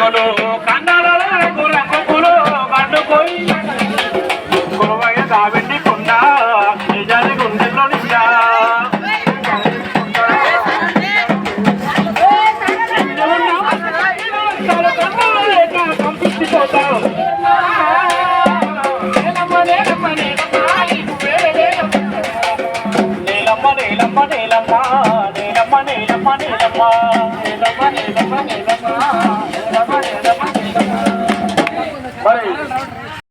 నైతింగులు కన్నలలో రంగు రంగు పూలు గండు పోయిన గురువయ్య దావెండి కొండ నిజాన్ని గుండెల్లో నిజా నీలమ్మ నీలమ్మ నీలమ్మ నీలమ్మ నీలమ్మ నీలమ్మ నీలమ్మ. మరి